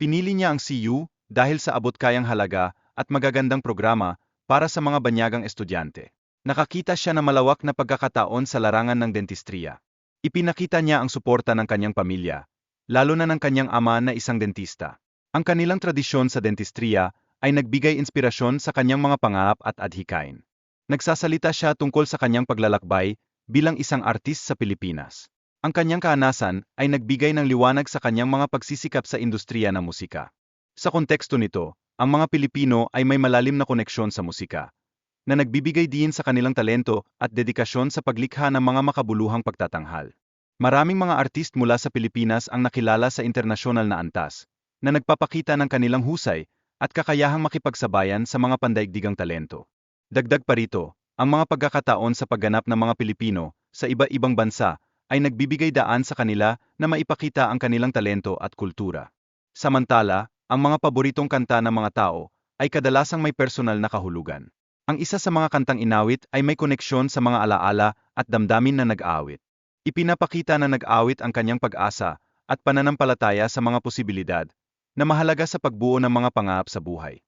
Pinili niya ang CU dahil sa abot-kayang halaga at magagandang programa para sa mga banyagang estudyante. Nakakita siya ng malawak na pagkakataon sa larangan ng dentistriya. Ipinakita niya ang suporta ng kanyang pamilya, lalo na ng kanyang ama na isang dentista. Ang kanilang tradisyon sa dentistriya ay nagbigay inspirasyon sa kanyang mga pangarap at adhikain. Nagsasalita siya tungkol sa kanyang paglalakbay bilang isang artist sa Pilipinas. Ang kanyang kaanasan ay nagbigay ng liwanag sa kanyang mga pagsisikap sa industriya ng musika. Sa konteksto nito, ang mga Pilipino ay may malalim na koneksyon sa musika, na nagbibigay din sa kanilang talento at dedikasyon sa paglikha ng mga makabuluhang pagtatanghal. Maraming mga artist mula sa Pilipinas ang nakilala sa internasyonal na antas, na nagpapakita ng kanilang husay at kakayahang makipagsabayan sa mga pandaigdigang talento. Dagdag pa rito, ang mga pagkakataon sa pagganap ng mga Pilipino sa iba-ibang bansa ay nagbibigay daan sa kanila na maipakita ang kanilang talento at kultura. Samantala, ang mga paboritong kanta ng mga tao ay kadalasang may personal na kahulugan. Ang isa sa mga kantang inawit ay may koneksyon sa mga alaala at damdamin na nag-aawit. Ipinapakita na nag-awit ang kanyang pag-asa at pananampalataya sa mga posibilidad na mahalaga sa pagbuo ng mga pangarap sa buhay.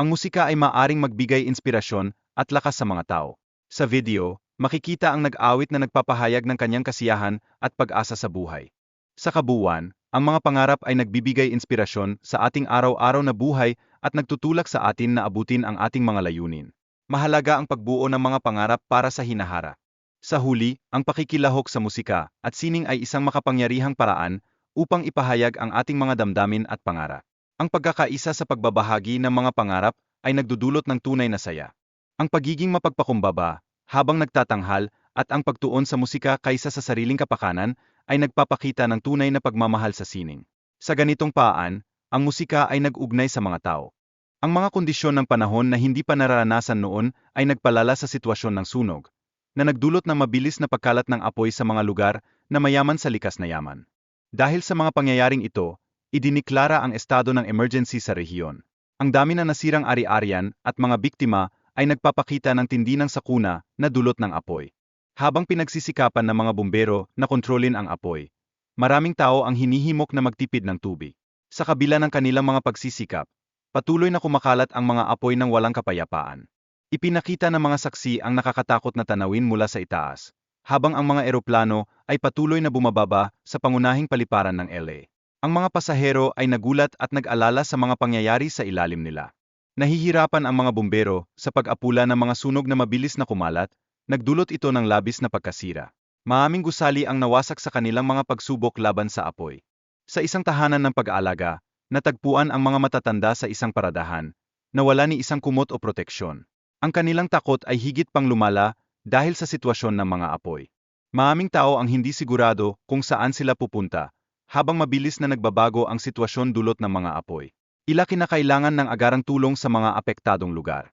Ang musika ay maaring magbigay inspirasyon at lakas sa mga tao. Sa video, makikita ang nag-awit na nagpapahayag ng kanyang kasiyahan at pag-asa sa buhay. Sa kabuuan, ang mga pangarap ay nagbibigay inspirasyon sa ating araw-araw na buhay at nagtutulak sa atin na abutin ang ating mga layunin. Mahalaga ang pagbuo ng mga pangarap para sa hinahara. Sa huli, ang pakikilahok sa musika at sining ay isang makapangyarihang paraan upang ipahayag ang ating mga damdamin at pangarap. Ang pagkakaisa sa pagbabahagi ng mga pangarap ay nagdudulot ng tunay na saya. Ang pagiging mapagpakumbaba, habang nagtatanghal, at ang pagtuon sa musika kaysa sa sariling kapakanan ay nagpapakita ng tunay na pagmamahal sa sining. Sa ganitong paan, ang musika ay nag-ugnay sa mga tao. Ang mga kondisyon ng panahon na hindi pa nararanasan noon ay nagpalala sa sitwasyon ng sunog, na nagdulot ng mabilis na pagkalat ng apoy sa mga lugar na mayaman sa likas na yaman. Dahil sa mga pangyayaring ito, idiniklara ang estado ng emergency sa rehiyon. Ang dami na nasirang ari-arian at mga biktima ay nagpapakita ng tindi ng sakuna na dulot ng apoy. Habang pinagsisikapan ng mga bumbero na kontrolin ang apoy, maraming tao ang hinihimok na magtipid ng tubig. Sa kabila ng kanilang mga pagsisikap, patuloy na kumakalat ang mga apoy ng walang kapayapaan. Ipinakita ng mga saksi ang nakakatakot na tanawin mula sa itaas, habang ang mga eroplano ay patuloy na bumababa sa pangunahing paliparan ng LA. Ang mga pasahero ay nagulat at nag-alala sa mga pangyayari sa ilalim nila. Nahihirapan ang mga bumbero sa pag-apula ng mga sunog na mabilis na kumalat Nagdulot ito ng labis na pagkasira. Maaming gusali ang nawasak sa kanilang mga pagsubok laban sa apoy. Sa isang tahanan ng pag-aalaga, natagpuan ang mga matatanda sa isang paradahan, na wala ni isang kumot o proteksyon. Ang kanilang takot ay higit pang lumala dahil sa sitwasyon ng mga apoy. Maaming tao ang hindi sigurado kung saan sila pupunta, habang mabilis na nagbabago ang sitwasyon dulot ng mga apoy. Ila kinakailangan ng agarang tulong sa mga apektadong lugar.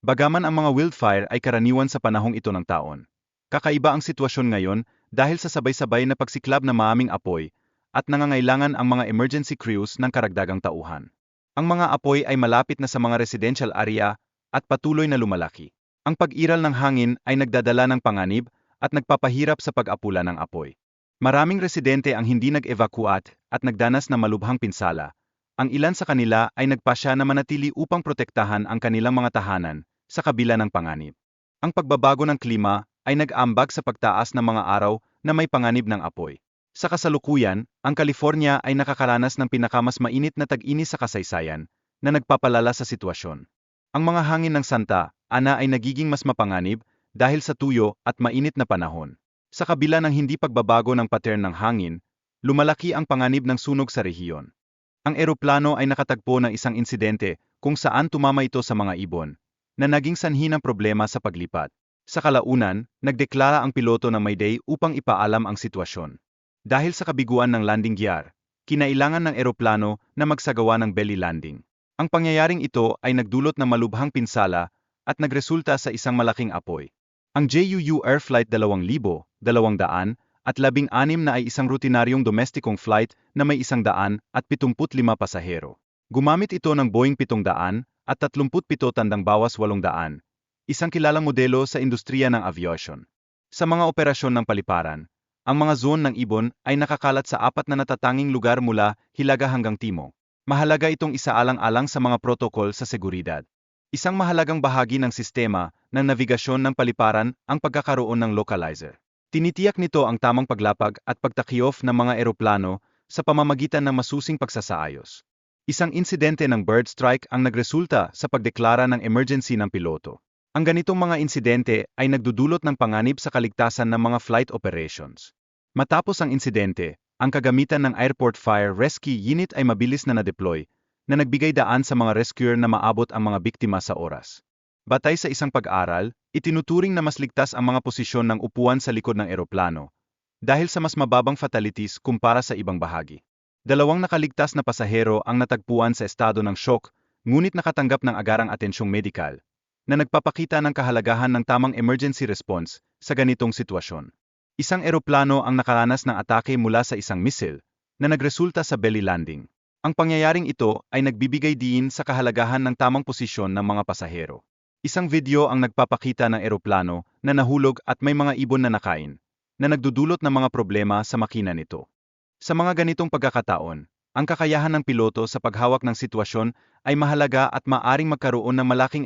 Bagaman ang mga wildfire ay karaniwan sa panahong ito ng taon. Kakaiba ang sitwasyon ngayon dahil sa sabay-sabay na pagsiklab na maaming apoy at nangangailangan ang mga emergency crews ng karagdagang tauhan. Ang mga apoy ay malapit na sa mga residential area at patuloy na lumalaki. Ang pag-iral ng hangin ay nagdadala ng panganib at nagpapahirap sa pag-apula ng apoy. Maraming residente ang hindi nag-evacuate at nagdanas ng malubhang pinsala. Ang ilan sa kanila ay nagpasya na manatili upang protektahan ang kanilang mga tahanan sa kabila ng panganib. Ang pagbabago ng klima ay nag-ambag sa pagtaas ng mga araw na may panganib ng apoy. Sa kasalukuyan, ang California ay nakakaranas ng pinakamas mainit na tag-init sa kasaysayan na nagpapalala sa sitwasyon. Ang mga hangin ng Santa Ana ay nagiging mas mapanganib dahil sa tuyo at mainit na panahon. Sa kabila ng hindi pagbabago ng pattern ng hangin, lumalaki ang panganib ng sunog sa rehiyon. Ang eroplano ay nakatagpo ng isang insidente kung saan tumama ito sa mga ibon, na naging sanhi ng problema sa paglipat. Sa kalaunan, nagdeklara ang piloto ng Mayday upang ipaalam ang sitwasyon. Dahil sa kabiguan ng landing gear, kinailangan ng eroplano na magsagawa ng belly landing. Ang pangyayaring ito ay nagdulot ng malubhang pinsala at nagresulta sa isang malaking apoy. Ang JUU Air Flight 2000, 200 at 16 na ay isang rutinaryong domestikong flight na may isang daan at 75 pasahero. Gumamit ito ng Boeing 700 at 37 tandang bawas 800, isang kilalang modelo sa industriya ng aviation. Sa mga operasyon ng paliparan, ang mga zone ng ibon ay nakakalat sa apat na natatanging lugar mula Hilaga hanggang Timog. Mahalaga itong isaalang-alang sa mga protokol sa seguridad. Isang mahalagang bahagi ng sistema ng navigasyon ng paliparan ang pagkakaroon ng localizer. Tinitiyak nito ang tamang paglapag at pagtakioff ng mga eroplano sa pamamagitan ng masusing pagsasaayos. Isang insidente ng bird strike ang nagresulta sa pagdeklara ng emergency ng piloto. Ang ganitong mga insidente ay nagdudulot ng panganib sa kaligtasan ng mga flight operations. Matapos ang insidente, ang kagamitan ng Airport Fire Rescue Unit ay mabilis na na-deploy, na nagbigay daan sa mga rescuer na maabot ang mga biktima sa oras. Batay sa isang pag-aral, itinuturing na mas ligtas ang mga posisyon ng upuan sa likod ng eroplano, dahil sa mas mababang fatalities kumpara sa ibang bahagi. Dalawang nakaligtas na pasahero ang natagpuan sa estado ng shock, ngunit nakatanggap ng agarang atensyong medikal, na nagpapakita ng kahalagahan ng tamang emergency response sa ganitong sitwasyon. Isang eroplano ang nakaranas ng atake mula sa isang missile na nagresulta sa belly landing. Ang pangyayaring ito ay nagbibigay diin sa kahalagahan ng tamang posisyon ng mga pasahero. Isang video ang nagpapakita ng eroplano na nahulog at may mga ibon na nakain, na nagdudulot ng mga problema sa makina nito. Sa mga ganitong pagkakataon, ang kakayahan ng piloto sa paghawak ng sitwasyon ay mahalaga at maaring magkaroon ng malaking